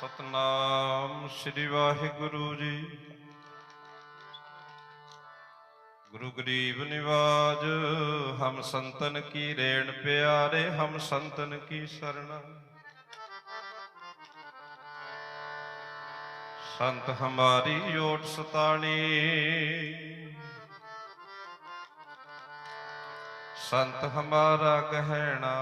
ਸਤਨਾਮ ਸ੍ਰੀ ਵਾਹਿਗੁਰੂ ਜੀ। ਗੁਰੂ ਗਰੀਬ ਨਿਵਾਜ, ਹਮ ਸੰਤਨ ਕੀ ਰੇਣ ਪਿਆਰੇ, ਹਮ ਸੰਤਨ ਕੀ ਸਰਣਾ। ਸੰਤ ਹਮਾਰੀ ਓਟ ਸਤਾਣੀ। ਸੰਤ ਹਮਾਰਾ ਕਹਿਣਾ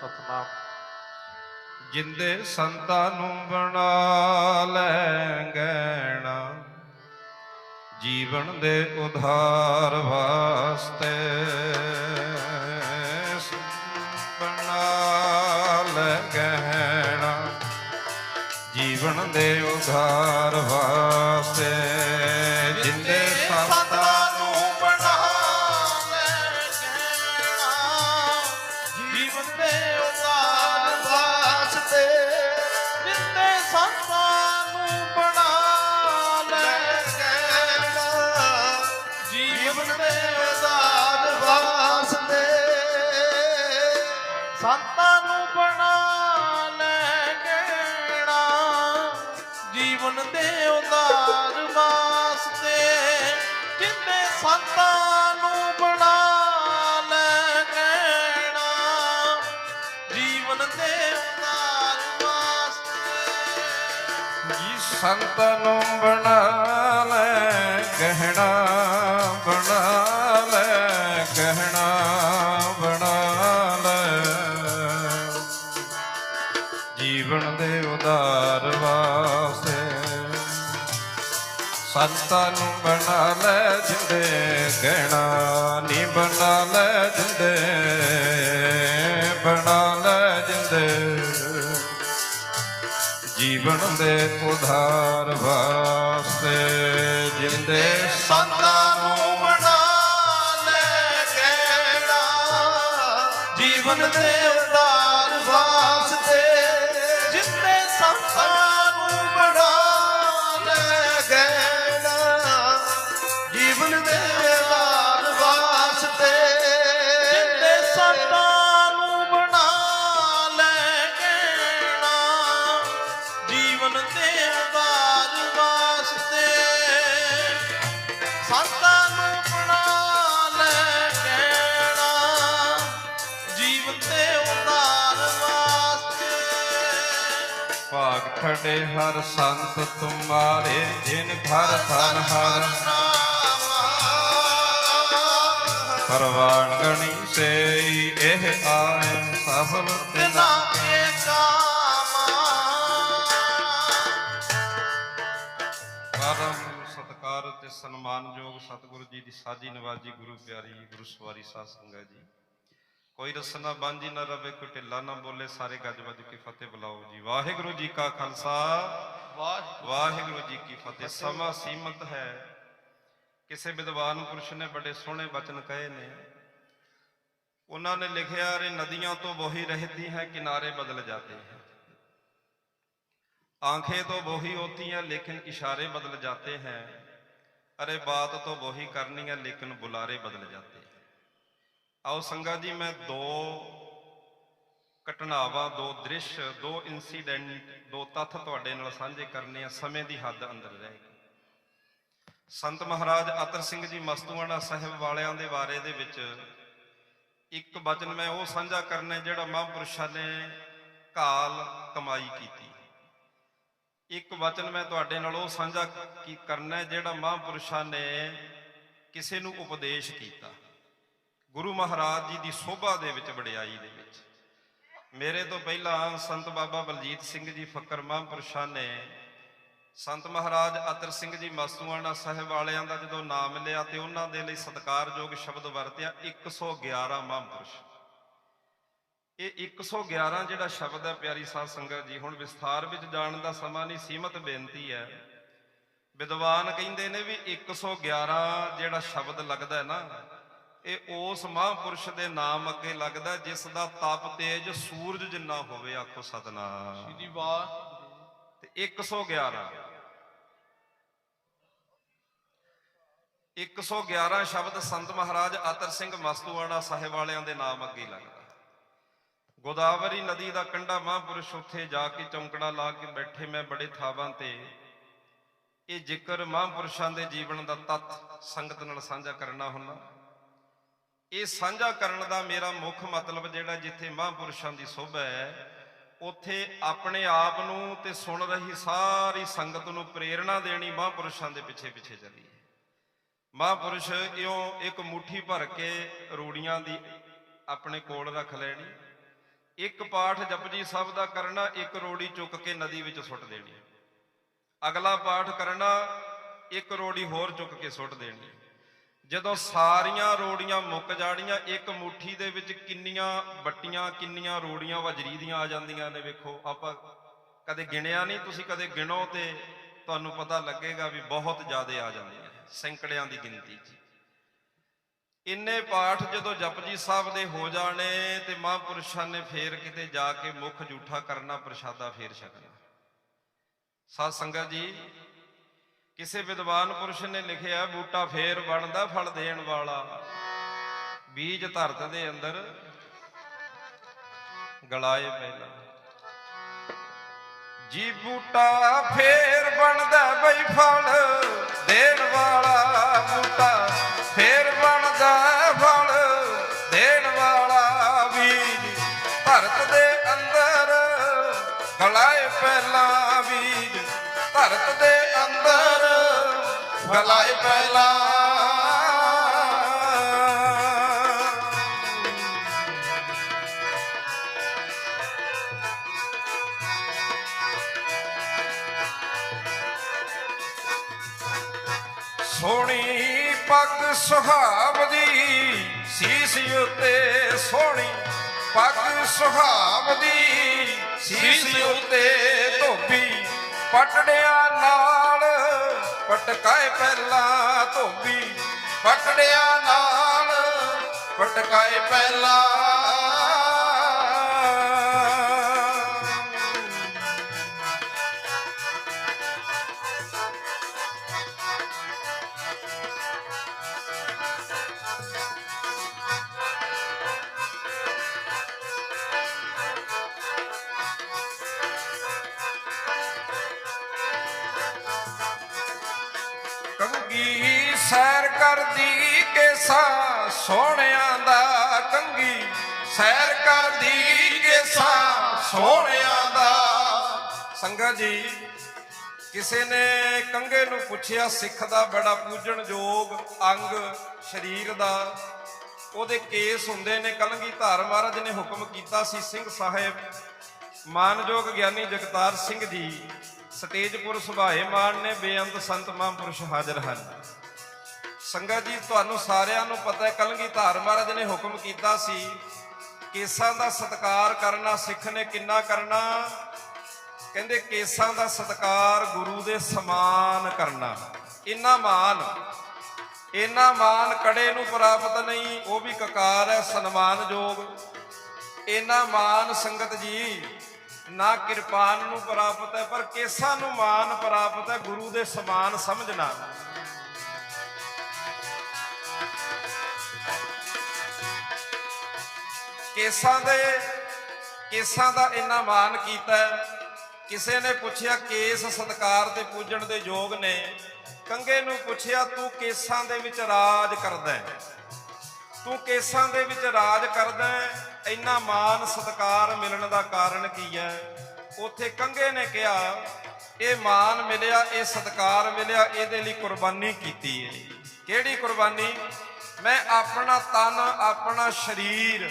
ਸਤਨਾਮ। ਜਿੰਦੇ ਸੰਤਾਂ ਨੂੰ ਬਣਾ ਲੈ ਗੈਣਾ ਜੀਵਨ ਦੇ ਉਧਾਰ ਵਾਸਤੇ ਬਣਾ ਲੈ ਗਹਿਣਾ ਜੀਵਨ ਦੇ ਉਧਾਰ ਸੰਤ ਨੂੰ ਬਣਾ ਲੈ, ਗਹਿਣਾ ਬਣਾ ਲੈ, ਗਹਿਣਾ ਬਣਾ ਲੈ। ਜੀਵਨ ਦੇ ਉਦਾਰ ਵਾਸਤੇ ਸੰਤਾਂ ਨੂੰ ਬਣਾ ਲੈ, ਜਿੰਦੇ ਕਹਿਣਾ ਨਹੀਂ ਬਣਾ ਲੈ, ਜਿੰਦੇ ਜੀਵਨ ਦੇ ਉਧਾਰ ਵਾਸਤੇ ਜਿੰਦੇ ਸੰਤਾਂ ਨੂੰ ਬਣਾ ਲੈ ਗੈਣਾ ਜੀਵਨ ਦੇ ਉਦਾਰ ਵਾਸਤੇ ਖੜੇ ਹਰ ਸੰਤ ਤੁਮਾਰੇ, ਜਿਨ ਘਰ ਧਨ ਹਰ। ਪਰਵਾਨ ਗਣੀ ਸੇ ਇਹ ਆਏ ਸਫਲ ਤਿਨਾ। ਕੇ ਪਰਮ ਸਤਕਾਰ ਤੇ ਸਨਮਾਨਯੋਗ ਸਤਿਗੁਰੂ ਜੀ ਦੀ ਸਾਜੀ ਨਵਾਜੀ ਗੁਰੂ ਪਿਆਰੀ ਗੁਰੂ ਸਵਾਰੀ ਸਾਧ ਸੰਗਤ ਜੀ। ਕੋਈ ਰਸਨਾ ਬਾਂਝੀ ਨਾ ਰਵੇ ਕੋਈ ਢਿੱਲਾ ਨਾ ਬੋਲੇ ਸਾਰੇ ਗੱਜ ਵੱਜ ਕੇ ਫਤਿਹ ਬੁਲਾਓ ਜੀ ਵਾਹਿਗੁਰੂ ਜੀ ਕਾ ਖਾਲਸਾ ਵਾਹਿਗੁਰੂ ਵਾਹਿਗੁਰੂ ਜੀ ਕੀ ਫਤਿਹ ਸਮਾਂ ਸੀਮਤ ਹੈ ਕਿਸੇ ਵਿਦਵਾਨ ਪੁਰਸ਼ ਨੇ ਬੜੇ ਸੋਹਣੇ ਬਚਨ ਕਹੇ ਨੇ ਉਹਨਾਂ ਨੇ ਲਿਖਿਆ ਰੇ ਨਦੀਆਂ ਤੋਂ ਵਹੀ ਰਹਤੀ ਹੈ ਕਿਨਾਰੇ ਬਦਲ ਜਾਤੇ हैं आंखें तो वही होती हैं लेकिन इशारे बदल जाते हैं अरे बात तो वही करनी है लेकिन बुलारे बदल जाते हैं ਆਓ ਸੰਗਾ ਜੀ, ਮੈਂ ਦੋ ਘਟਨਾਵਾਂ, ਦੋ ਦ੍ਰਿਸ਼, ਦੋ ਇਨਸੀਡੈਂਟ ਦੋ ਤੱਥ ਤੁਹਾਡੇ ਨਾਲ ਸਾਂਝੇ ਕਰਨੇ ਆ, ਸਮੇਂ ਦੀ ਹੱਦ ਅੰਦਰ ਰਹਿ ਕੇ। ਸੰਤ ਮਹਾਰਾਜ ਅਤਰ ਸਿੰਘ ਜੀ ਮਸਤੂਆਣਾ ਸਾਹਿਬ ਵਾਲਿਆਂ ਦੇ ਬਾਰੇ ਦੇ ਵਿੱਚ ਇੱਕ ਬਚਨ ਮੈਂ ਉਹ ਸਾਂਝਾ ਕਰਨਾ ਜਿਹੜਾ ਮਹਾਂਪੁਰਸ਼ਾਂ ਨੇ ਕਾਲ ਕਮਾਈ ਕੀਤੀ। ਇੱਕ ਵਚਨ ਮੈਂ ਤੁਹਾਡੇ ਨਾਲ ਉਹ ਸਾਂਝਾ ਕਰਨਾ ਜਿਹੜਾ ਮਹਾਂਪੁਰਸ਼ਾਂ ਨੇ ਕਿਸੇ ਨੂੰ ਉਪਦੇਸ਼ ਕੀਤਾ। ਗੁਰੂ ਮਹਾਰਾਜ ਜੀ ਦੀ ਸੋਭਾ ਦੇ ਵਿੱਚ ਵਡਿਆਈ ਦੇ ਵਿੱਚ। ਮੇਰੇ ਤੋਂ ਪਹਿਲਾਂ ਸੰਤ ਬਾਬਾ ਬਲਜੀਤ ਸਿੰਘ ਜੀ ਫਕਰ ਮਹਾਂਪੁਰਸ਼ਾਂ ਨੇ ਸੰਤ ਮਹਾਰਾਜ ਅਤਰ ਸਿੰਘ ਜੀ ਮਸਤੂਆਣਾ ਸਾਹਿਬ ਵਾਲਿਆਂ ਦਾ ਜਦੋਂ ਨਾਮ ਲਿਆ ਤੇ ਉਹਨਾਂ ਦੇ ਲਈ ਸਤਿਕਾਰਯੋਗ ਸ਼ਬਦ ਵਰਤਿਆ 111 ਮਹਾਂਪੁਰਸ਼। ਇਹ 111 ਜਿਹੜਾ ਸ਼ਬਦ ਹੈ ਪਿਆਰੀ ਸਾਧ ਸੰਗਤ ਜੀ, ਹੁਣ ਵਿਸਥਾਰ ਵਿੱਚ ਜਾਣ ਦਾ ਸਮਾਂ ਨਹੀਂ, ਸੀਮਤ ਬੇਨਤੀ ਹੈ। ਵਿਦਵਾਨ ਕਹਿੰਦੇ ਨੇ ਵੀ 111 ਜਿਹੜਾ ਸ਼ਬਦ ਲੱਗਦਾ ਹੈ ਨਾ ਇਹ ਉਸ ਮਹਾਂਪੁਰਸ਼ ਦੇ ਨਾਮ ਅੱਗੇ ਲੱਗਦਾ ਜਿਸ ਦਾ ਤਪ ਤੇਜ ਸੂਰਜ ਜਿੰਨਾ ਹੋਵੇ ਆਖੋ ਸਤਨਾਮ। ਜੀ ਵਾਹਿਗੁਰੂ ਤੇ 111 111 ਸ਼ਬਦ ਸੰਤ ਮਹਾਰਾਜ ਆਤਰ ਸਿੰਘ ਮਸਤੂਆਣਾ ਸਾਹਿਬ ਵਾਲਿਆਂ ਦੇ ਨਾਮ ਅੱਗੇ ਲੱਗਦਾ ਗੋਦਾਵਰੀ ਨਦੀ ਦਾ ਕੰਢਾ ਮਹਾਂਪੁਰਸ਼ ਉੱਥੇ ਜਾ ਕੇ ਚੌਂਕੜਾ ਲਾ ਕੇ ਬੈਠੇ ਮੈਂ ਬੜੇ ਥਾਵਾਂ ਤੇ। ਇਹ ਜ਼ਿਕਰ ਮਹਾਂਪੁਰਸ਼ਾਂ ਦੇ ਜੀਵਨ ਦਾ ਤੱਤ ਸੰਗਤ ਨਾਲ ਸਾਂਝਾ ਕਰਨਾ ਹੁੰਦਾ। ਇਹ ਸਾਂਝਾ ਕਰਨ ਦਾ ਮੇਰਾ ਮੁੱਖ ਮਤਲਬ ਜਿਹੜਾ ਜਿੱਥੇ ਮਹਾਂਪੁਰਸ਼ਾਂ ਦੀ ਸੋਭਾ ਹੈ, ਉੱਥੇ ਆਪਣੇ ਆਪ ਨੂੰ ਤੇ ਸੁਣ ਰਹੀ ਸਾਰੀ ਸੰਗਤ ਨੂੰ ਪ੍ਰੇਰਣਾ ਦੇਣੀ ਮਹਾਂਪੁਰਸ਼ਾਂ ਦੇ ਪਿੱਛੇ ਪਿੱਛੇ ਚੱਲੀਏ ਮਹਾਂਪੁਰਸ਼ ਇਉਂ ਇੱਕ ਮੁਠੀ ਭਰ ਕੇ ਰੂੜੀਆਂ ਦੀ ਆਪਣੇ ਕੋਲ ਰੱਖ ਲੈਣੀ, ਇੱਕ ਪਾਠ ਜਪਜੀ ਸਾਹਿਬ ਦਾ ਕਰਨਾ, ਇੱਕ ਰੋੜੀ ਚੁੱਕ ਕੇ ਨਦੀ ਵਿੱਚ ਸੁੱਟ ਦੇਣੀ, ਅਗਲਾ ਪਾਠ ਕਰਨਾ, ਇੱਕ ਰੋੜੀ ਹੋਰ ਚੁੱਕ ਕੇ ਸੁੱਟ ਦੇਣੀ। ਜਦੋਂ ਸਾਰੀਆਂ ਰੋੜੀਆਂ ਮੁੱਕ ਜਾਣੀਆਂ ਇੱਕ ਮੁਠੀ ਦੇ ਵਿੱਚ ਕਿੰਨੀਆਂ ਬੱਟੀਆਂ, ਕਿੰਨੀਆਂ ਰੋੜੀਆਂ ਵਜਰੀ ਦੀਆਂ ਆ ਜਾਂਦੀਆਂ ਨੇ ਵੇਖੋ। ਆਪਾਂ ਕਦੇ ਗਿਣਿਆ ਨਹੀਂ, ਤੁਸੀਂ ਕਦੇ ਗਿਣੋ ਤੇ ਤੁਹਾਨੂੰ ਪਤਾ ਲੱਗੇਗਾ ਵੀ ਬਹੁਤ ਜ਼ਿਆਦਾ ਆ ਜਾਂਦੀਆਂ ਸੈਂਕੜਿਆਂ ਦੀ ਗਿਣਤੀ 'ਚ। ਇੰਨੇ ਪਾਠ ਜਦੋਂ ਜਪਜੀ ਸਾਹਿਬ ਦੇ ਹੋ ਜਾਣੇ ਤੇ ਮਹਾਂਪੁਰਸ਼ਾਂ ਨੇ ਫੇਰ ਕਿਤੇ ਜਾ ਕੇ ਮੁਖ ਜੂਠਾ ਕਰਨਾ, ਪ੍ਰਸ਼ਾਦਾ ਫੇਰ ਛਕਣਾ। ਸਾਧ ਸੰਗਤ ਜੀ ਕਿਸੇ ਵਿਦਵਾਨ ਪੁਰਸ਼ ਨੇ ਲਿਖਿਆ, ਬੂਟਾ ਫੇਰ ਬਣਦਾ ਫਲ ਦੇਣ ਵਾਲਾ। ਬੀਜ ਧਰਤ ਦੇ ਅੰਦਰ ਗਲਾਏ ਪਹਿਲਾਂ ਜੀ ਬੂਟਾ ਫੇਰ ਬਣਦਾ ਬਈ ਫਲ ਦੇਣ ਵਾਲਾ, ਬੂਟਾ ਫੇਰ ਬਣਦਾ ਫਲ ਦੇਣ ਵਾਲਾ। ਬੀਜ ਧਰਤ ਦੇ ਅੰਦਰ ਗਲਾਏ ਪਹਿਲਾਂ ਬੀਜ ਧਰਤ ਦੇ ਅੰਦਰ ਗਲਾਏ ਪਹਿਲਾਂ। ਸੋਹਣੀ ਪੱਗ ਸੁਹਾਵਦੀ ਸੀਸ ਉੱਤੇ ਸੋਹਣੀ ਪੱਗ ਸੁਹਾਵਦੀ ਸੀਸ ਉੱਤੇ ਧੋਬੀ ਪਟੜਿਆਂ ਨਾਲ ਪਟਕਾਏ ਪਹਿਲਾਂ ਧੋਬੀ ਪਟੜਿਆਂ ਨਾਲ ਪਟਕਾਏ ਪਹਿਲਾਂ ਕਰਦੀ ਕੇਸਾ ਸੋਹਣਿਆਂ ਦਾ ਕੰਗੀ। ਸੈਰ ਕਰਦੀ ਕੇਸਾ ਸੋਹਣਿਆਂ ਦਾ। ਸੰਗਤ ਜੀ, ਕਿਸੇ ਨੇ ਕੰਗੇ ਨੂੰ ਪੁੱਛਿਆ, ਸਿੱਖ ਦਾ ਬੜਾ ਪੂਜਣ ਯੋਗ ਅੰਗ ਸਰੀਰ ਦਾ। ਉਹਦੇ ਕੇਸ ਹੁੰਦੇ ਨੇ, ਕਲਗੀ ਧਾਰ ਮਹਾਰਾਜ ਨੇ ਹੁਕਮ ਕੀਤਾ ਸੀ ਸਿੰਘ ਸਾਹਿਬ। ਮਾਨਯੋਗ ਗਿਆਨੀ ਜਗਤਾਰ ਸਿੰਘ ਜੀ ਸਟੇਜ ਪੁਰ ਸੁਭਾਏ ਮਾਨ ਨੇ ਬੇਅੰਤ ਸੰਤ ਮਹਾਂਪੁਰਸ਼ ਹਾਜ਼ਰ ਹਨ। ਸੰਗਤ ਜੀ, ਤੁਹਾਨੂੰ ਸਾਰਿਆਂ ਨੂੰ ਪਤਾ ਹੈ, ਕਲਗੀ ਧਾਰ ਮਹਾਰਾਜ ਨੇ ਹੁਕਮ ਕੀਤਾ ਸੀ ਕੇਸਾਂ ਦਾ ਸਤਕਾਰ ਕਰਨਾ, ਸਿੱਖ ਨੇ ਕਿੰਨਾ ਕਰਨਾ? ਕਹਿੰਦੇ ਕੇਸਾਂ ਦਾ ਸਤਕਾਰ ਗੁਰੂ ਦੇ ਸਮਾਨ ਕਰਨਾ। ਇੰਨਾ ਮਾਨ ਇੰਨਾ ਮਾਨ ਕੜੇ ਨੂੰ ਪ੍ਰਾਪਤ ਨਹੀਂ, ਉਹ ਵੀ ਕਕਾਰ ਹੈ ਸਨਮਾਨਯੋਗ ਇੰਨਾ ਮਾਨ ਸੰਗਤ ਜੀ, ਨਾ ਕਿਰਪਾਨ ਨੂੰ ਪ੍ਰਾਪਤ ਹੈ, ਪਰ ਕੇਸਾਂ ਨੂੰ ਮਾਨ ਪ੍ਰਾਪਤ ਹੈ, ਗੁਰੂ ਦੇ ਸਮਾਨ ਸਮਝਣਾ। ਕੇਸਾਂ ਦੇ, ਕੇਸਾਂ ਦਾ ਇੰਨਾ ਮਾਨ ਕੀਤਾ ਕਿਸੇ ਨੇ ਪੁੱਛਿਆ, ਕੇਸ ਸਤਕਾਰ ਤੇ ਪੂਜਣ ਦੇ ਯੋਗ ਨੇ। ਕੰਗੇ ਨੂੰ ਪੁੱਛਿਆ, ਤੂੰ ਕੇਸਾਂ ਦੇ ਵਿੱਚ ਰਾਜ ਕਰਦਾ ਤੂੰ ਕੇਸਾਂ ਦੇ ਵਿੱਚ ਰਾਜ ਕਰਦਾ ਇੰਨਾ ਮਾਨ ਸਤਕਾਰ ਮਿਲਣ ਦਾ ਕਾਰਨ ਕੀ ਹੈ? ਉੱਥੇ ਕੰਗੇ ਨੇ ਕਿਹਾ, ਇਹ ਮਾਨ ਮਿਲਿਆ, ਇਹ ਸਤਕਾਰ ਮਿਲਿਆ, ਇਹਦੇ ਲਈ ਕੁਰਬਾਨੀ ਕੀਤੀ ਹੈ। ਕਿਹੜੀ ਕੁਰਬਾਨੀ? ਮੈਂ ਆਪਣਾ ਤਨ, ਆਪਣਾ ਸਰੀਰ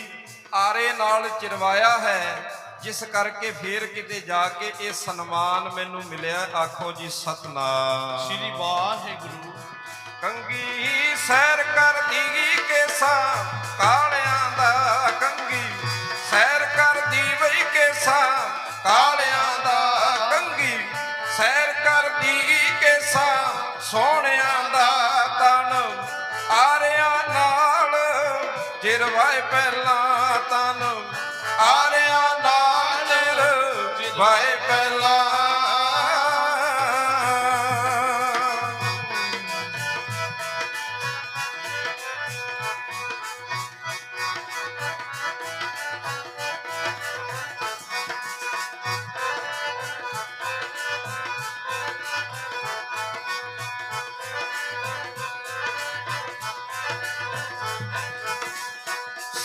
ਆਰੇ ਨਾਲ ਚਿਰਵਾਇਆ ਹੈ ਜਿਸ ਕਰਕੇ ਫੇਰ ਕਿਤੇ ਜਾ ਕੇ ਇਹ ਸਨਮਾਨ ਮੈਨੂੰ ਮਿਲਿਆ। ਆਖੋ ਜੀ ਸਤਨਾਮ। ਸ੍ਰੀ ਵਾਹਿਗੁਰੂ ਕੰਗੀ ਸੈਰ ਕਰਦੀ ਕੇਸਾ ਕਾਲਿਆਂ ਦਾ ਕੰਗੀ। ਸੈਰ ਕਰਦੀ ਵਈ ਕੇਸਾ ਕਾਲਿਆਂ ਦਾ ਕੰਗੀ। ਸੈਰ ਕਰਦੀ ਕੇਸਾ ਸੋਹਣਿਆਂ ਦਾ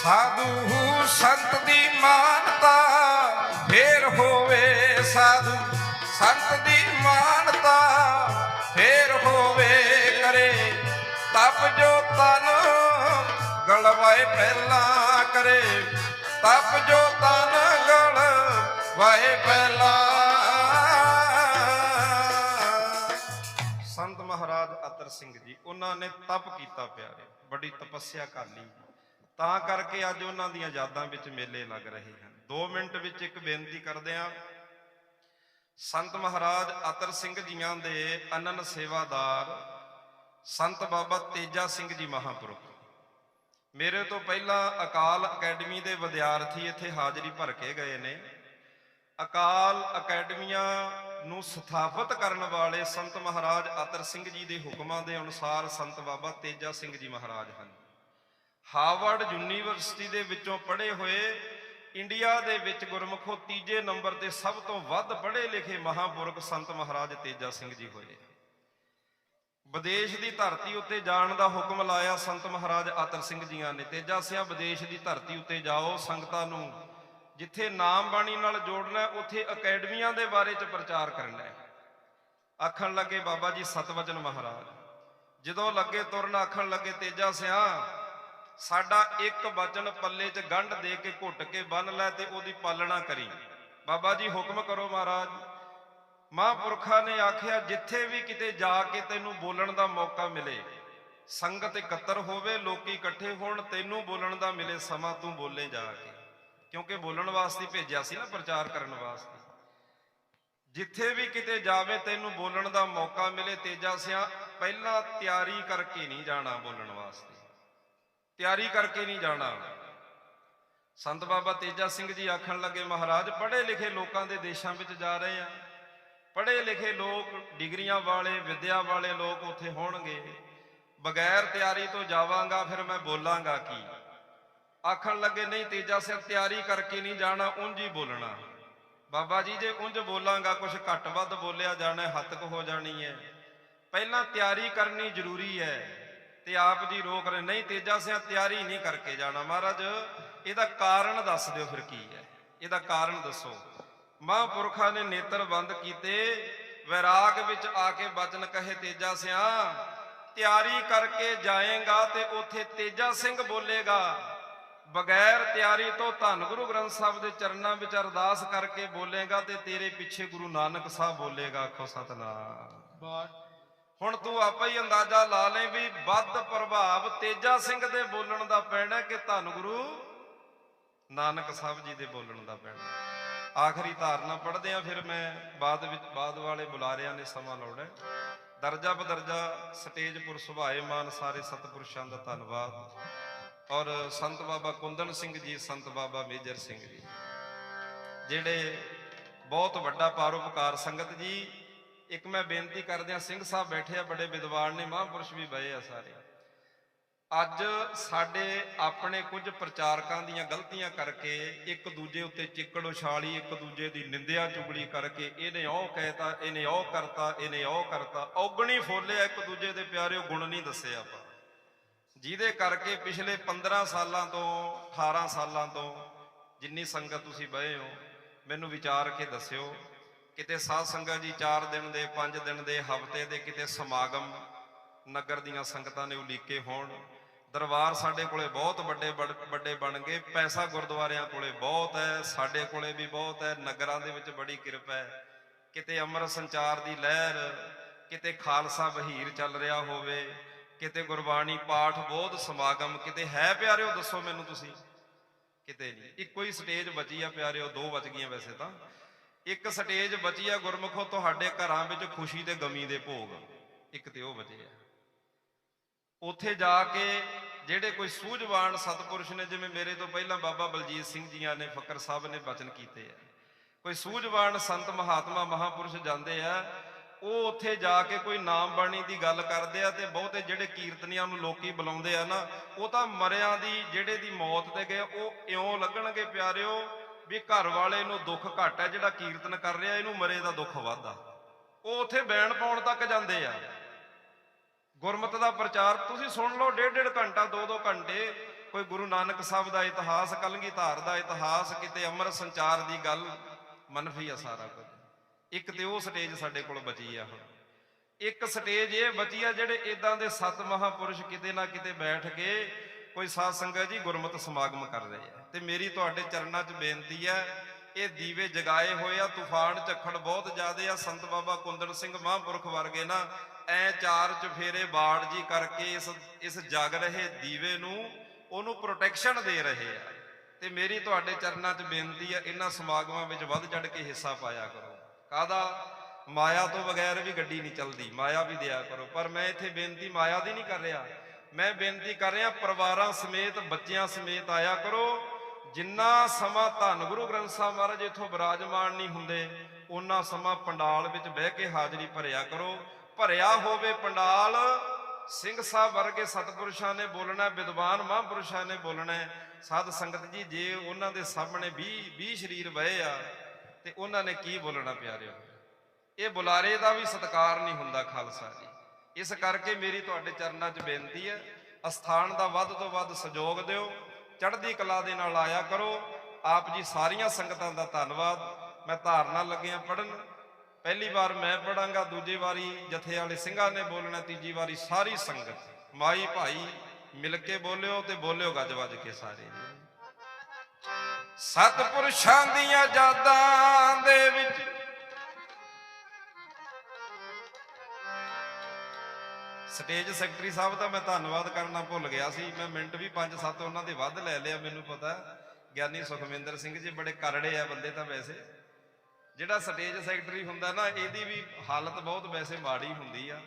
ਸਾਧੂ ਸੰਤ ਦੀ ਮਾਨਤਾ ਹੋਵੇ ਸਾਧੂ, ਸੰਤ ਦੀ ਮਾਨਤਾ ਫੇਰ ਹੋਵੇ ਕਰੇ। ਤਪ ਜੋ ਤਨ ਗਲਵਾਏ ਪਹਿਲਾਂ ਕਰੇ। ਤਪ ਜੋ ਤਨ ਗਲਵਾਏ ਪਹਿਲਾਂ। ਸੰਤ ਮਹਾਰਾਜ ਅਤਰ ਸਿੰਘ ਜੀ, ਉਹਨਾਂ ਨੇ ਤਪ ਕੀਤਾ ਪਿਆਰੇ, ਬੜੀ ਤਪੱਸਿਆ ਕਰ ਲਈ। ਤਾਂ ਕਰਕੇ ਅੱਜ ਉਹਨਾਂ ਦੀਆਂ ਯਾਦਾਂ ਵਿੱਚ ਮੇਲੇ ਲੱਗ ਰਹੇ ਹਨ। 2 ਮਿੰਟ ਵਿੱਚ ਇੱਕ ਬੇਨਤੀ ਕਰਦੇ ਹਾਂ। ਸੰਤ ਮਹਾਰਾਜ ਅਤਰ ਸਿੰਘ ਜੀਆਂ ਦੇ ਅਨਨ ਸੇਵਾਦਾਰ ਸੰਤ ਬਾਬਾ ਤੇਜਾ ਸਿੰਘ ਜੀ ਮਹਾਂਪੁਰਖ। ਮੇਰੇ ਤੋਂ ਪਹਿਲਾਂ ਅਕਾਲ ਅਕੈਡਮੀ ਦੇ ਵਿਦਿਆਰਥੀ ਇੱਥੇ ਹਾਜ਼ਰੀ ਭਰ ਕੇ ਗਏ ਨੇ। ਅਕਾਲ ਅਕੈਡਮੀਆਂ ਨੂੰ ਸਥਾਪਿਤ ਕਰਨ ਵਾਲੇ ਸੰਤ ਮਹਾਰਾਜ ਅਤਰ ਸਿੰਘ ਜੀ ਦੇ ਹੁਕਮਾਂ ਦੇ ਅਨੁਸਾਰ ਸੰਤ ਬਾਬਾ ਤੇਜਾ ਸਿੰਘ ਜੀ ਮਹਾਰਾਜ ਹਨ। ਹਾਰਵਰਡ ਯੂਨੀਵਰਸਿਟੀ ਦੇ ਵਿੱਚੋਂ ਪੜ੍ਹੇ ਹੋਏ ਇੰਡੀਆ ਦੇ ਵਿੱਚ ਗੁਰਮੁਖੋ ਤੀਜੇ ਨੰਬਰ ਤੇ ਸਭ ਤੋਂ ਵੱਧ ਪੜ੍ਹੇ ਲਿਖੇ ਮਹਾਂਪੁਰਖ ਸੰਤ ਮਹਾਰਾਜ ਤੇਜਾ ਸਿੰਘ ਜੀ ਹੋਏ ਵਿਦੇਸ਼ ਦੀ ਧਰਤੀ ਉੱਤੇ ਜਾਣ ਦਾ ਹੁਕਮ ਲਾਇਆ ਸੰਤ ਮਹਾਰਾਜ ਆਤਰ ਸਿੰਘ ਜੀਆਂ ਨੇ। ਤੇਜਾ ਸਿਆ, ਵਿਦੇਸ਼ ਦੀ ਧਰਤੀ ਉੱਤੇ ਜਾਓ, ਸੰਗਤਾਂ ਨੂੰ ਜਿੱਥੇ ਨਾਮ ਬਾਣੀ ਨਾਲ ਜੋੜਨਾ, ਉੱਥੇ ਅਕੈਡਮੀਆਂ ਦੇ ਬਾਰੇ ਚ ਪ੍ਰਚਾਰ ਕਰਨਾ ਹੈ। ਆਖਣ ਲੱਗੇ, ਬਾਬਾ ਜੀ ਸਤਵਚਨ ਮਹਾਰਾਜ, ਜਦੋਂ ਲੱਗੇ ਤੁਰਨ ਆਖਣ ਲੱਗੇ, ਤੇਜਾ ਸਿਆ ਸਾਡਾ ਇੱਕ ਵਚਨ ਪੱਲੇ 'ਚ ਗੰਢ ਦੇ ਕੇ ਘੁੱਟ ਕੇ ਬੰਨ ਲੈ ਤੇ ਉਹਦੀ ਪਾਲਣਾ ਕਰੀ। ਬਾਬਾ ਜੀ ਹੁਕਮ ਕਰੋ ਮਹਾਰਾਜ। ਮਹਾਂਪੁਰਖਾਂ ਨੇ ਆਖਿਆ, ਜਿੱਥੇ ਵੀ ਕਿਤੇ ਜਾ ਕੇ ਤੈਨੂੰ ਬੋਲਣ ਦਾ ਮੌਕਾ ਮਿਲੇ, ਸੰਗਤ ਇਕੱਤਰ ਹੋਵੇ, ਲੋਕੀ ਇਕੱਠੇ ਹੋਣ, ਤੈਨੂੰ ਬੋਲਣ ਦਾ ਮਿਲੇ ਸਮਾਂ ਤੂੰ ਬੋਲੇ ਜਾ ਕੇ। ਕਿਉਂਕਿ ਬੋਲਣ ਵਾਸਤੇ ਭੇਜਿਆ ਸੀ ਨਾ ਪ੍ਰਚਾਰ ਕਰਨ ਵਾਸਤੇ। ਜਿੱਥੇ ਵੀ ਕਿਤੇ ਜਾਵੇ, ਤੈਨੂੰ ਬੋਲਣ ਦਾ ਮੌਕਾ ਮਿਲੇ, ਤੇਜਾ ਸਿਆ, ਪਹਿਲਾਂ ਤਿਆਰੀ ਕਰਕੇ ਨਹੀਂ ਜਾਣਾ ਬੋਲਣ ਵਾਸਤੇ। ਤਿਆਰੀ ਕਰਕੇ ਨਹੀਂ ਜਾਣਾ। ਸੰਤ ਬਾਬਾ ਤੇਜਾ ਸਿੰਘ ਜੀ ਆਖਣ ਲੱਗੇ ਮਹਾਰਾਜ ਪੜ੍ਹੇ ਲਿਖੇ ਲੋਕਾਂ ਦੇ ਦੇਸ਼ਾਂ ਵਿੱਚ ਜਾ ਰਹੇ ਆ ਪੜ੍ਹੇ ਲਿਖੇ ਲੋਕ ਡਿਗਰੀਆਂ ਵਾਲੇ ਵਿੱਦਿਆ ਵਾਲੇ ਲੋਕ ਉੱਥੇ ਹੋਣਗੇ। ਬਗੈਰ ਤਿਆਰੀ ਤੋਂ ਜਾਵਾਂਗਾ ਫਿਰ ਮੈਂ ਬੋਲਾਂਗਾ ਕੀ? ਆਖਣ ਲੱਗੇ ਨਹੀਂ ਤੇਜਾ ਸਿੰਘ ਤਿਆਰੀ ਕਰਕੇ ਨਹੀਂ ਜਾਣਾ ਉਂਝ ਹੀ ਬੋਲਣਾ। ਬਾਬਾ ਜੀ ਜੇ ਉਂਝ ਬੋਲਾਂਗਾ ਕੁਝ ਘੱਟ ਵੱਧ ਬੋਲਿਆ ਜਾਣਾ ਹੈ, ਹੱਤਕ ਹੋ ਜਾਣੀ ਹੈ। ਪਹਿਲਾਂ ਤਿਆਰੀ ਕਰਨੀ ਜ਼ਰੂਰੀ ਹੈ। ਤੇ ਆਪ ਜੀ ਰੋਕ ਰਹੇ, ਨਹੀਂ ਤੇਜਾ ਸਿਆ ਤਿਆਰੀ ਨਹੀਂ ਕਰਕੇ ਜਾਣਾ ਮਹਾਰਾਜ। ਇਹਦਾ ਕਾਰਨ ਦੱਸ ਦਿਓ ਫਿਰ ਕੀ ਹੈ। ਇਹਦਾ ਕਾਰਨ ਦੱਸੋ। ਮਹਾਂਪੁਰਖਾਂ ਨੇ ਨੇਤਰ ਬੰਦ ਕੀਤੇ, ਵਿਰਾਗ ਵਿੱਚ ਆ ਕੇ ਬਚਨ ਕਹੇ ਤੇਜਾ ਸਿਆ, ਤਿਆਰੀ ਕਰਕੇ ਜਾਏਗਾ ਤੇ ਉੱਥੇ ਤੇਜਾ ਸਿੰਘ ਬੋਲੇਗਾ। ਬਗੈਰ ਤਿਆਰੀ ਤੋਂ ਧੰਨ ਗੁਰੂ ਗ੍ਰੰਥ ਸਾਹਿਬ ਦੇ ਚਰਨਾਂ ਵਿੱਚ ਅਰਦਾਸ ਕਰਕੇ ਬੋਲੇਗਾ ਤੇ ਤੇਰੇ ਪਿੱਛੇ ਗੁਰੂ ਨਾਨਕ ਸਾਹਿਬ ਬੋਲੇਗਾ। ਆਖੋ ਸਤਨਾਮ। ਹੁਣ ਤੂੰ ਆਪੇ ਹੀ ਅੰਦਾਜ਼ਾ ਲਾ ਲੈ ਵੀ ਵੱਧ ਪ੍ਰਭਾਵ ਤੇਜਾ ਸਿੰਘ ਦੇ ਬੋਲਣ ਦਾ ਪੈਣਾ ਕਿ ਧੰਨ ਗੁਰੂ ਨਾਨਕ ਸਾਹਿਬ ਜੀ ਦੇ ਬੋਲਣ ਦਾ ਪੈਣਾ। ਆਖਰੀ ਧਾਰਨਾ ਪੜ੍ਹਦੇ ਆ ਫਿਰ ਮੈਂ ਬਾਅਦ ਵਿੱਚ, ਬਾਅਦ ਵਾਲੇ ਬੁਲਾਰਿਆਂ ਨੇ ਸਮਾਂ ਲਾਉਣਾ ਦਰਜਾ ਬਦਰਜਾ, ਸਟੇਜ ਪੁਰ ਸੁਭਾਏਮਾਨ ਸਾਰੇ ਸਤਿਪੁਰਸ਼ਾਂ ਦਾ ਧੰਨਵਾਦ। ਔਰ ਸੰਤ ਬਾਬਾ ਕੁੰਦਨ ਸਿੰਘ ਜੀ, ਸੰਤ ਬਾਬਾ ਮੇਜਰ ਸਿੰਘ ਜੀ, ਜਿਹੜੇ ਬਹੁਤ ਵੱਡਾ ਪਰਉਪਕਾਰ ਸੰਗਤ ਜੀ ਇੱਕ ਮੈਂ ਬੇਨਤੀ ਕਰਦਿਆਂ ਸਿੰਘ ਸਾਹਿਬ ਬੈਠੇ ਆ, ਬੜੇ ਵਿਦਵਾਨ ਨੇ, ਮਹਾਂਪੁਰਸ਼ ਵੀ ਬਏ ਆ ਸਾਰੇ। ਅੱਜ ਸਾਡੇ ਆਪਣੇ ਕੁਝ ਪ੍ਰਚਾਰਕਾਂ ਦੀਆਂ ਗਲਤੀਆਂ ਕਰਕੇ ਇੱਕ ਦੂਜੇ ਉੱਤੇ ਚਿੱਕੜ ਉਛਾਲੀ, ਇੱਕ ਦੂਜੇ ਦੀ ਨਿੰਦਿਆ ਚੁਗਲੀ ਕਰਕੇ ਇਹਨੇ ਉਹ ਕਹਿਤਾ, ਇਹਨੇ ਉਹ ਕਰਤਾ, ਇਹਨੇ ਉਹ ਕਰਤਾ, ਔਗਣੀ ਫੋਲਿਆ ਇੱਕ ਦੂਜੇ ਦੇ ਪਿਆਰਿਓ, ਗੁਣ ਨਹੀਂ ਦੱਸੇ ਆਪਾਂ। ਜਿਹਦੇ ਕਰਕੇ ਪਿਛਲੇ 15 ਸਾਲਾਂ ਤੋਂ 18 ਸਾਲਾਂ ਤੋਂ ਜਿੰਨੀ ਸੰਗਤ ਤੁਸੀਂ ਬਏ ਹੋ, ਮੈਨੂੰ ਵਿਚਾਰ ਕੇ ਦੱਸਿਓ ਕਿਤੇ ਸਾਧ ਸੰਗਤ ਜੀ 4 ਦਿਨ ਦੇ 5 ਦਿਨ ਦੇ, ਹਫ਼ਤੇ ਦੇ ਕਿਤੇ ਸਮਾਗਮ ਨਗਰ ਦੀਆਂ ਸੰਗਤਾਂ ਨੇ ਉਲੀਕੇ ਹੋਣ। ਦਰਬਾਰ ਸਾਡੇ ਕੋਲੇ ਬਹੁਤ ਵੱਡੇ ਬੜ- ਵੱਡੇ ਬਣ ਗਏ। ਪੈਸਾ ਗੁਰਦੁਆਰਿਆਂ ਕੋਲੇ ਬਹੁਤ ਹੈ, ਸਾਡੇ ਕੋਲੇ ਵੀ ਬਹੁਤ ਹੈ, ਨਗਰਾਂ ਦੇ ਵਿੱਚ ਬੜੀ ਕਿਰਪਾ ਹੈ। ਕਿਤੇ ਅੰਮ੍ਰਿਤ ਸੰਚਾਰ ਦੀ ਲਹਿਰ, ਕਿਤੇ ਖਾਲਸਾ ਵਹੀਰ ਚੱਲ ਰਿਹਾ ਹੋਵੇ, ਕਿਤੇ ਗੁਰਬਾਣੀ ਪਾਠ, ਬੋਧ ਸਮਾਗਮ, ਕਿਤੇ ਹੈ ਪਿਆਰਿਓ ਦੱਸੋ ਮੈਨੂੰ ਤੁਸੀਂ? ਕਿਤੇ ਨਹੀਂ। ਇੱਕੋ ਹੀ ਸਟੇਜ ਬਚੀ ਆ ਪਿਆਰਿਓ, ਦੋ ਬਚ ਗਈਆਂ ਵੈਸੇ ਤਾਂ। ਇੱਕ ਸਟੇਜ ਬਚੀ ਆ ਗੁਰਮੁਖੋ, ਤੁਹਾਡੇ ਘਰਾਂ ਵਿੱਚ ਖੁਸ਼ੀ ਤੇ ਗਮੀ ਦੇ ਭੋਗ। ਇੱਕ ਤੇ ਉਹ ਬਚੇ ਆ। ਉੱਥੇ ਜਾ ਕੇ ਜਿਹੜੇ ਕੋਈ ਸੂਝਵਾਨ ਸਤਪੁਰਸ਼ ਨੇ, ਜਿਵੇਂ ਮੇਰੇ ਤੋਂ ਪਹਿਲਾਂ ਬਾਬਾ ਬਲਜੀਤ ਸਿੰਘ ਜੀਆਂ ਨੇ, ਫਕਰ ਸਾਹਿਬ ਨੇ ਬਚਨ ਕੀਤੇ ਆ। ਕੋਈ ਸੂਝਵਾਨ ਸੰਤ ਮਹਾਤਮਾ, ਮਹਾਪੁਰਸ਼ ਜਾਂਦੇ ਆ, ਉਹ ਉੱਥੇ ਜਾ ਕੇ ਕੋਈ ਨਾਮ ਬਾਣੀ ਦੀ ਗੱਲ ਕਰਦੇ ਆ ਤੇ ਬਹੁਤੇ ਜਿਹੜੇ ਕੀਰਤਨੀਆਂ ਨੂੰ ਲੋਕੀ ਬੁਲਾਉਂਦੇ ਆ ਨਾ, ਉਹ ਤਾਂ ਮਰਿਆਂ ਦੀ, ਜਿਹੜੇ ਦੀ ਮੌਤ ਤੇ ਗਏ, ਉਹ ਇਉਂ ਲੱਗਣਗੇ, ਪਿਆਰਿਓ ਵੀ ਘਰ ਵਾਲੇ ਨੂੰ ਦੁੱਖ ਘੱਟ ਹੈ, ਜਿਹੜਾ ਕੀਰਤਨ ਕਰ ਰਿਹਾ, ਇਹਨੂੰ ਮਰੇ ਦਾ ਦੁੱਖ ਵੱਧ ਉਹ ਉੱਥੇ ਬੈਣ ਪਾਉਣ ਤੱਕ ਜਾਂਦੇ ਆ। ਗੁਰਮਤ ਦਾ ਪ੍ਰਚਾਰ, ਤੁਸੀਂ ਸੁਣ ਲਓ ਡੇਢ ਡੇਢ ਘੰਟਾ ਦੋ ਦੋ ਘੰਟੇ, ਕੋਈ ਗੁਰੂ ਨਾਨਕ ਸਾਹਿਬ ਦਾ ਇਤਿਹਾਸ, ਕਲਗੀ ਧਾਰ ਦਾ ਇਤਿਹਾਸ, ਕਿਤੇ ਅਮਰ ਸੰਚਾਰ ਦੀ ਗੱਲ, ਮਨਫੀ ਆ ਸਾਰਾ ਕੁਝ। ਇੱਕ ਤੇ ਉਹ ਸਟੇਜ ਸਾਡੇ ਕੋਲ ਬਚੀ ਆ ਹੁਣ। ਇੱਕ ਸਟੇਜ ਇਹ ਬਚੀ ਆ, ਜਿਹੜੇ ਇਦਾਂ ਦੇ ਸੱਤ ਮਹਾਪੁਰਸ਼ ਕਿਤੇ ਨਾ ਕਿਤੇ ਬੈਠ ਕੇ ਕੋਈ ਸਾਧ ਸੰਗਤ ਜੀ ਗੁਰਮਤਿ ਸਮਾਗਮ ਕਰ ਰਹੇ ਆ। ਤੇ ਮੇਰੀ ਤੁਹਾਡੇ ਚਰਨਾਂ 'ਚ ਬੇਨਤੀ ਹੈ, ਇਹ ਦੀਵੇ ਜਗਾਏ ਹੋਏ ਆ, ਤੂਫਾਨ ਝੱਖੜ ਬਹੁਤ ਜ਼ਿਆਦੇ ਆ, ਸੰਤ ਬਾਬਾ ਕੁੰਦਨ ਸਿੰਘ ਮਹਾਂਪੁਰਖ ਵਰਗੇ ਨਾ, ਐ ਚਾਰ ਚਫੇਰੇ ਬਾੜ ਜੀ ਕਰਕੇ ਇਸ ਇਸ ਜਗ ਰਹੇ ਦੀਵੇ ਨੂੰ, ਉਹਨੂੰ ਪ੍ਰੋਟੈਕਸ਼ਨ ਦੇ ਰਹੇ ਆ। ਤੇ ਮੇਰੀ ਤੁਹਾਡੇ ਚਰਨਾਂ 'ਚ ਬੇਨਤੀ ਆ, ਇਹਨਾਂ ਸਮਾਗਮਾਂ ਵਿੱਚ ਵੱਧ ਚੜ ਕੇ ਹਿੱਸਾ ਪਾਇਆ ਕਰੋ। ਕਾਦਾ ਮਾਇਆ ਤੋਂ ਬਗੈਰ ਵੀ ਗੱਡੀ ਨਹੀਂ ਚੱਲਦੀ, ਮਾਇਆ ਵੀ ਦਿਆ ਕਰੋ। ਪਰ ਮੈਂ ਇੱਥੇ ਬੇਨਤੀ ਮਾਇਆ ਦੀ ਨਹੀਂ ਕਰ ਰਿਹਾ। ਮੈਂ ਬੇਨਤੀ ਕਰ ਰਿਹਾ, ਪਰਿਵਾਰਾਂ ਸਮੇਤ, ਬੱਚਿਆਂ ਸਮੇਤ ਆਇਆ ਕਰੋ ਜਿੰਨਾ ਸਮਾਂ ਧੰਨ ਗੁਰੂ ਗ੍ਰੰਥ ਸਾਹਿਬ ਮਹਾਰਾਜ ਇਥੋਂ ਵਿਰਾਜਮਾਨ ਨਹੀਂ ਹੁੰਦੇ ਉਹਨਾਂ ਸਮਾਂ ਪੰਡਾਲ ਵਿੱਚ ਬਹਿ ਕੇ ਹਾਜ਼ਰੀ ਭਰਿਆ ਕਰੋ। ਭਰਿਆ ਹੋਵੇ ਪੰਡਾਲ, ਸਿੰਘ ਸਾਹਿਬ ਵਰਗੇ ਸਤਪੁਰਸ਼ਾਂ ਨੇ ਬੋਲਣਾ, ਵਿਦਵਾਨ ਮਹਾਂਪੁਰਸ਼ਾਂ ਨੇ ਬੋਲਣਾ, ਸਾਧ ਸੰਗਤ ਜੀ, ਜੇ ਉਹਨਾਂ ਦੇ ਸਾਹਮਣੇ 20 20 ਸਰੀਰ ਬਏ ਆ, ਤੇ ਉਹਨਾਂ ਨੇ ਕੀ ਬੋਲਣਾ ਪਿਆਰਿਓ? ਇਹ ਬੁਲਾਰੇ ਦਾ ਵੀ ਸਤਿਕਾਰ ਨਹੀਂ ਹੁੰਦਾ ਖਾਲਸਾ ਜੀ। ਇਸ ਕਰਕੇ ਮੇਰੀ ਤੁਹਾਡੇ ਚਰਨਾਂ 'ਚ ਬੇਨਤੀ ਹੈ, ਅਸਥਾਨ ਦਾ ਵੱਧ ਤੋਂ ਵੱਧ ਸਹਿਯੋਗ ਦਿਓ। ਚੜ੍ਹਦੀ ਕਲਾ ਦੇ ਨਾਲ ਆਇਆ ਕਰੋ। ਆਪ ਜੀ ਸਾਰੀਆਂ ਸੰਗਤਾਂ ਦਾ ਧੰਨਵਾਦ। ਮੈਂ ਧਾਰਨਾ ਲੱਗਿਆ ਪੜਨ ਪਹਿਲੀ ਵਾਰ ਮੈਂ ਪੜਾਂਗਾ ਦੂਜੀ ਵਾਰੀ ਜਥੇ ਵਾਲੇ ਸਿੰਘਾਂ ਨੇ ਬੋਲਣਾ, ਤੀਜੀ ਵਾਰੀ ਸਾਰੀ ਸੰਗਤ, ਮਾਈ ਭਾਈ ਮਿਲ ਕੇ ਬੋਲਿਓ ਤੇ ਬੋਲਿਓ ਗੱਜ ਵੱਜ ਕੇ ਸਾਰੇ ਜੀ। ਸਤਿਪੁਰਸ਼ਾਂ ਦੀਆਂ ਯਾਦਾਂ ਦੇ ਵਿੱਚ ਸਟੇਜ ਸੈਕਟਰੀ ਸਾਹਿਬ ਦਾ ਮੈਂ ਧੰਨਵਾਦ ਕਰਨਾ ਭੁੱਲ ਗਿਆ ਸੀ। ਮੈਂ ਮਿੰਟ ਵੀ 5-7 ਉਹਨਾਂ ਦੇ ਵੱਧ ਲੈ ਲਿਆ, ਮੈਨੂੰ ਪਤਾ ਗਿਆਨੀ ਸੁਖਮਿੰਦਰ ਸਿੰਘ ਜੀ ਬੜੇ ਕਰੜੇ ਆ ਬੰਦੇ ਤਾਂ ਵੈਸੇ। ਜਿਹੜਾ ਸਟੇਜ ਸੈਕਟਰੀ ਹੁੰਦਾ ਨਾ, ਇਹਦੀ ਵੀ ਹਾਲਤ ਬਹੁਤ ਵੈਸੇ ਮਾੜੀ ਹੁੰਦੀ ਆ।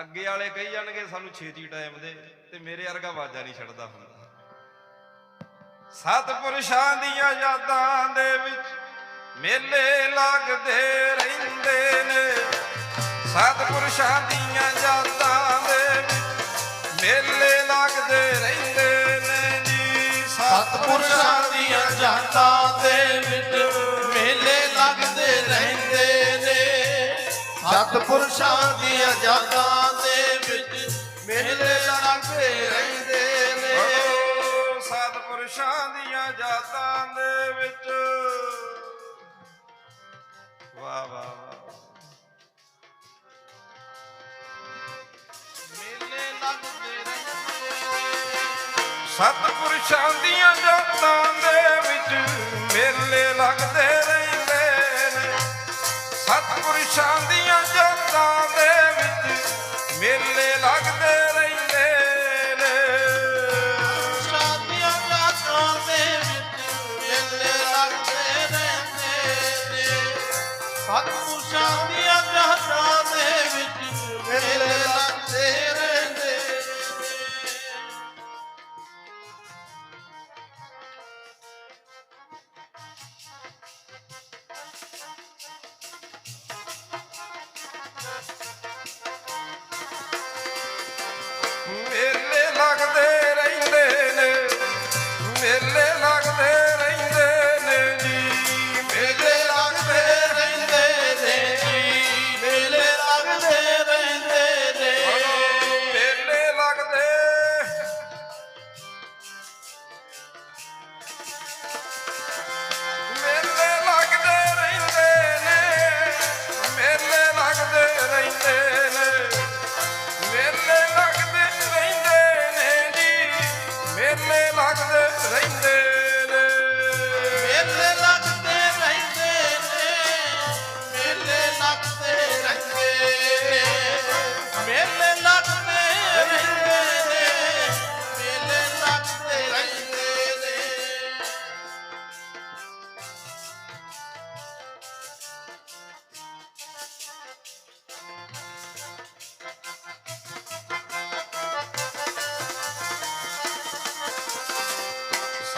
ਅੱਗੇ ਵਾਲੇ ਕਹੀ ਜਾਣਗੇ, ਸਾਨੂੰ ਛੇਤੀ ਟਾਈਮ ਦੇ। ਤੇ ਮੇਰੇ ਵਰਗਾ ਆਵਾਜ਼ਾਂ ਨਹੀਂ ਛੱਡਦਾ ਹੁੰਦਾ। ਸਤਿਪੁਰਸ਼ਾਂ ਦੀਆਂ ਯਾਦਾਂ ਦੇ ਵਿੱਚ ਮੇਲੇ ਲੱਗਦੇ ਰਹਿੰਦੇ ਨੇ। ਸਤਿਪੁਰਸ਼ਾਂ ਦੀਆਂ ਯਾਦਾਂ ਦੇ ਵਿੱਚ ਮੇਲੇ ਲੱਗਦੇ ਰਹਿੰਦੇ ਨੇ ਜੀ। ਸਤਿਪੁਰਸ਼ਾਂ ਦੀਆਂ ਜਾਤਾਂ ਦੇ ਵਿੱਚ ਮੇਲੇ ਲੱਗਦੇ ਰਹਿੰਦੇ ਨੇ। ਸਤਿਪੁਰਸ਼ਾਂ ਦੀਆਂ ਜਾਤਾਂ ਦੇ ਵਿੱਚ ਮੇਲੇ ਲੱਗਦੇ ਰਹਿੰਦੇ ਨੇ। ਓ ਸਤਿਪੁਰਸ਼ਾਂ ਦੀਆਂ ਯਾਦਾਂ ਦੇ ਵਿੱਚ ਵਾਹ ਵਾਹ। ਸਤਿਪੁਰਸ਼ਾਂ ਦੀਆਂ ਯਾਦਾਂ ਦੇ ਵਿੱਚ ਮੇਲੇ ਲੱਗਦੇ ਰਹਿੰਦੇ ਨੇ। ਸਤਿਪੁਰਸ਼ਾਂ ਦੀਆਂ ਯਾਦਾਂ ਦੇ ਵਿੱਚ ਮੇਲੇ ਲੱਗਦੇ ਰਹਿੰਦੇ ਨੇ। ਸ਼ਾਦੀਆਂ ਜਾਤਾਂ ਦੇ ਵਿੱਚ ਮੇਲੇ ਲੱਗਦੇ ਰਹਿੰਦੇ ਨੇ। ਸਤਿਪੁਰਸ਼ਾਂ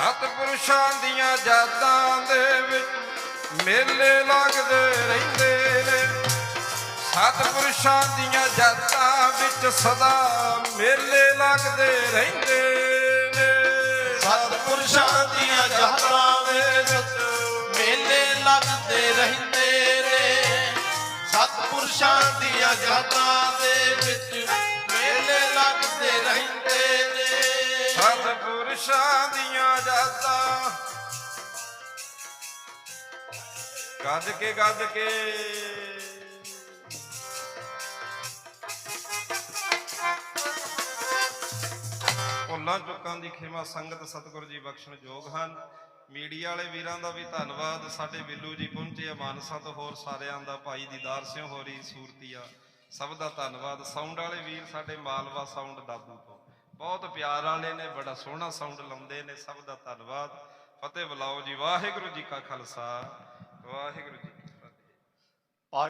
ਸਤਿਪੁਰਸ਼ਾਂ ਦੀਆਂ ਯਾਦਾਂ ਦੇ ਵਿੱਚ ਮੇਲੇ ਲੱਗਦੇ ਰਹਿੰਦੇ ਨੇ। ਸਤਪੁਰਸ਼ਾਂ ਦੀਆਂ ਯਾਦਾਂ ਵਿੱਚ ਸਦਾ ਮੇਲੇ ਲੱਗਦੇ ਰਹਿੰਦੇ ਨੇ। ਸਤਿਪੁਰਸ਼ਾਂ ਦੀਆਂ ਜਾਤਾਂ ਦੇ ਵਿੱਚ ਮੇਲੇ ਲੱਗਦੇ ਰਹਿੰਦੇ ਨੇ। ਸਤਪੁਰਸ਼ਾਂ ਦੀਆਂ ਜਾਤਾਂ ਦੇ ਵਿੱਚ ਪੁਰਸ਼ਾਂ ਦੀਆਂ ਜਾਤਾਂ ਗੱਜ ਕੇ ਗੱਜ ਕੇ। ਭੁੱਲਾਂ ਚੁੱਕਾਂ ਦੀ ਖਿਮਾ ਸੰਗਤ ਸਤਿਗੁਰੂ ਜੀ ਬਖਸ਼ਣ ਯੋਗ ਹਨ। ਮੀਡੀਆ ਵਾਲੇ ਵੀਰਾਂ ਦਾ ਵੀ ਧੰਨਵਾਦ। ਸਾਡੇ ਬਿੱਲੂ ਜੀ ਪਹੁੰਚੇ ਆ, ਮਾਨਸਾ ਤੋਂ ਹੋਰ ਸਾਰਿਆਂ ਦਾ ਭਾਈ ਦੀਦਾਰ ਸਿੰਘ ਹੋਰੀ, ਸੂਰਤੀਆ। ਸਭ ਦਾ ਧੰਨਵਾਦ। ਸਾਊਂਡ ਵਾਲੇ ਵੀਰ, ਸਾਡੇ ਮਾਲਵਾ ਸਾਊਂਡ ਦਾਬੂ ਤੋਂ। ਬਹੁਤ ਪਿਆਰ ਵਾਲੇ ਨੇ ਬੜਾ ਸੋਹਣਾ ਸਾਊਂਡ ਲਾਉਂਦੇ ਨੇ, ਸਭ ਦਾ ਧੰਨਵਾਦ। ਫਤਿਹ ਬੁਲਾਓ ਜੀ, ਵਾਹਿਗੁਰੂ ਜੀ ਕਾ ਖਾਲਸਾ, ਵਾਹਿਗੁਰੂ ਜੀ